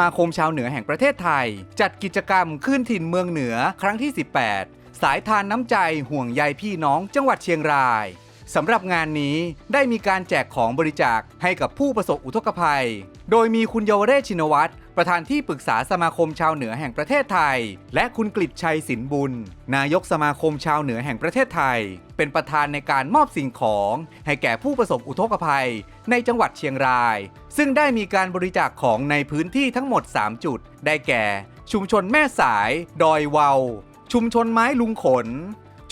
มาคมชาวเหนือแห่งประเทศไทย จัดกิจกรรมขึ้นถิ่นเมืองเหนือครั้งที่ 18 สายทานน้ำใจห่วงใยพี่น้องจังหวัดเชียงราย สำหรับงานนี้ได้มีการแจกของบริจาคให้กับผู้ประสบอุทกภัย โดยมีคุณเยาวเรศชินวัตรประธานที่ปรึกษาสมาคมชาวเหนือแห่งประเทศไทย และคุณกฤษชัยสินบุญ นายกสมาคมชาวเหนือแห่งประเทศไทย เป็นประธานในการมอบสิ่งของ ให้แก่ผู้ประสบอุทกภัย ในจังหวัดเชียงราย ซึ่งได้มีการบริจาคของในพื้นที่ทั้งหมด 3 จุด ได้แก่ ชุมชนแม่สาย ดอยเวาชุมชนไม้ลุงขน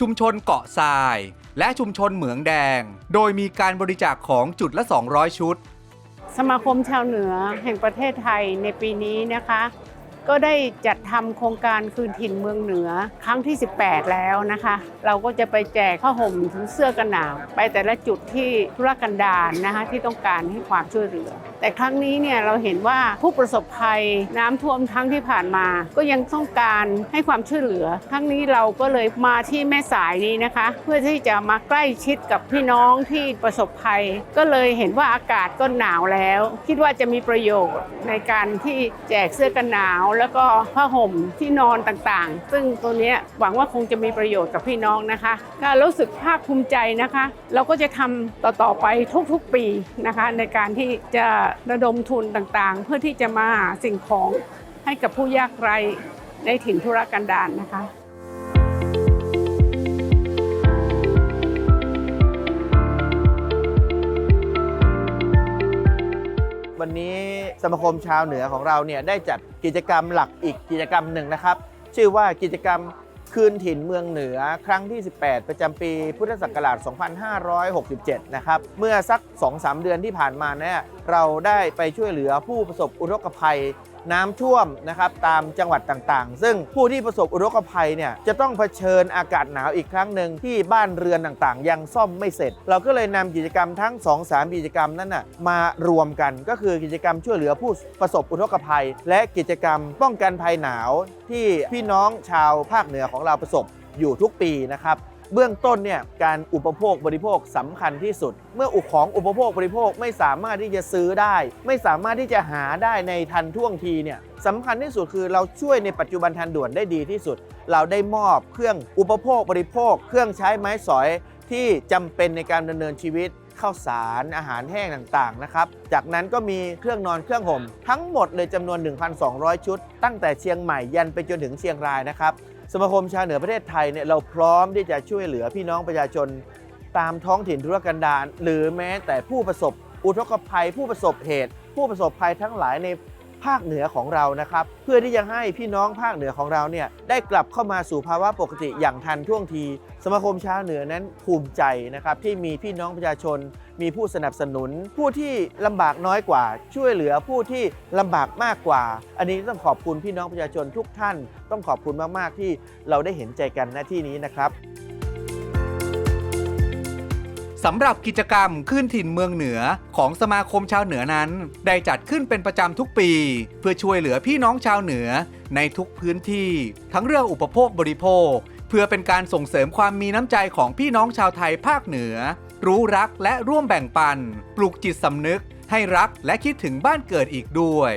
ชุมชนเกาะทราย และชุมชนเหมืองแดง โดยมีการบริจาคของจุดละ 200 ชุด สมาคมชาวเหนือแห่งประเทศไทยในปีนี้นะคะ ก็ได้จัดทำโครงการคืนถิ่นเมืองเหนือครั้งที่ 18 แล้วนะคะ เราก็จะไปแจกผ้าห่มถึงเสื้อกันหนาว ไปแต่ละจุดที่ธุรกันดารนะคะที่ต้องการให้ความช่วยเหลือ แต่ครั้งนี้เนี่ยเราเห็นว่าผู้ประสบภัยน้ำท่วมครั้งที่ผ่านมา ก็ยังต้องการให้ความช่วยเหลือ ครั้งนี้เราก็เลยมาที่แม่สายนี้นะคะ เพื่อที่จะมาใกล้ชิดกับพี่น้องที่ประสบภัย ก็เลยเห็นว่าอากาศก็หนาวแล้ว คิดว่าจะมีประโยชน์ในการที่แจกเสื้อกันหนาว แล้วก็ผ้าห่มที่นอนต่างๆ ซึ่งตัวนี้หวังว่าคงจะมีประโยชน์กับพี่น้องนะคะก็รู้สึกภาคภูมิใจนะคะ เราก็จะทำต่อๆไปทุกๆปีนะคะ ในการที่จะระดมทุนต่างๆ เพื่อที่จะมาหาสิ่งของให้กับผู้ยากไร้ในถิ่นธุรกันดารนะคะวันนี้สมาคมชาวเหนือของเราเนี่ยได้จัดกิจกรรมหลักอีกกิจกรรมหนึ่งนะครับ ชื่อว่ากิจกรรม คืนถิ่นเมืองเหนือครั้งที่ 18 ประจำปีพุทธศักราช 2567 นะครับ เมื่อสัก 2-3 เดือนที่ผ่านมาเนี่ยเราได้ไปช่วยเหลือผู้ประสบอุทกภัย น้ำท่วมนะครับตามจังหวัดต่างๆ ซึ่งผู้ที่ประสบอุทกภัยเนี่ยจะต้องเผชิญอากาศหนาวอีกครั้งหนึ่งที่บ้านเรือนต่างๆ ยังซ่อมไม่เสร็จ เราก็เลยนำกิจกรรมทั้ง 2-3 กิจกรรมนั้นน่ะมารวมกันก็คือกิจกรรมช่วยเหลือผู้ประสบอุทกภัย และกิจกรรมป้องกันภัยหนาวที่พี่น้องชาวภาคเหนือของเราประสบอยู่ทุกปีนะครับ เบื้องต้นเนี่ยการอุปโภคบริโภคสำคัญที่สุด เมื่ออุของอุปโภคบริโภคไม่สามารถที่จะซื้อได้ ไม่สามารถที่จะหาได้ในทันท่วงทีเนี่ยสำคัญที่สุดคือเราช่วยในปัจจุบันทันด่วนได้ดีที่สุด เราได้มอบเครื่องอุปโภคบริโภค เครื่องใช้ไม้สอยที่จำเป็นในการดำเนินชีวิตข้าวสารอาหารแห้งต่างๆนะครับ จากนั้นก็มีเครื่องนอนเครื่องห่มทั้งหมดเลยจำนวน 1,200 ชุด ตั้งแต่เชียงใหม่ยันไปจนถึงเชียงรายนะครับ สมาคมชาวเหนือประเทศไทยเนี่ยเราพร้อมที่จะช่วยเหลือพี่น้องประชาชนตามท้องถิ่นธุรกันดารหรือแม้แต่ผู้ประสบอุทกภัย ผู้ประสบเหตุ ผู้ประสบภัยทั้งหลายใน ภาคเหนือของเรานะครับ เพื่อที่จะให้พี่น้องภาคเหนือของเราเนี่ยได้กลับเข้ามาสู่ภาวะปกติอย่างทันท่วงที สมาคมชาวเหนือนั้นภูมิใจนะครับที่มีพี่น้องประชาชน มีผู้สนับสนุน ผู้ที่ลำบากน้อยกว่า ช่วยเหลือผู้ที่ลำบากมากกว่า อันนี้ต้องขอบคุณพี่น้องประชาชนทุกท่าน ต้องขอบคุณมากๆที่เราได้เห็นใจกันณที่นี้นะครับ สำหรับกิจกรรมขึ้นถิ่นเมืองเหนือของสมาคมชาวเหนือนั้น ได้จัดขึ้นเป็นประจำทุกปี เพื่อช่วยเหลือพี่น้องชาวเหนือในทุกพื้นที่ ทั้งเรื่องอุปโภคบริโภค เพื่อเป็นการส่งเสริมความมีน้ำใจของพี่น้องชาวไทยภาคเหนือ รู้รักและร่วมแบ่งปัน ปลูกจิตสำนึก ให้รักและคิดถึงบ้านเกิดอีกด้วย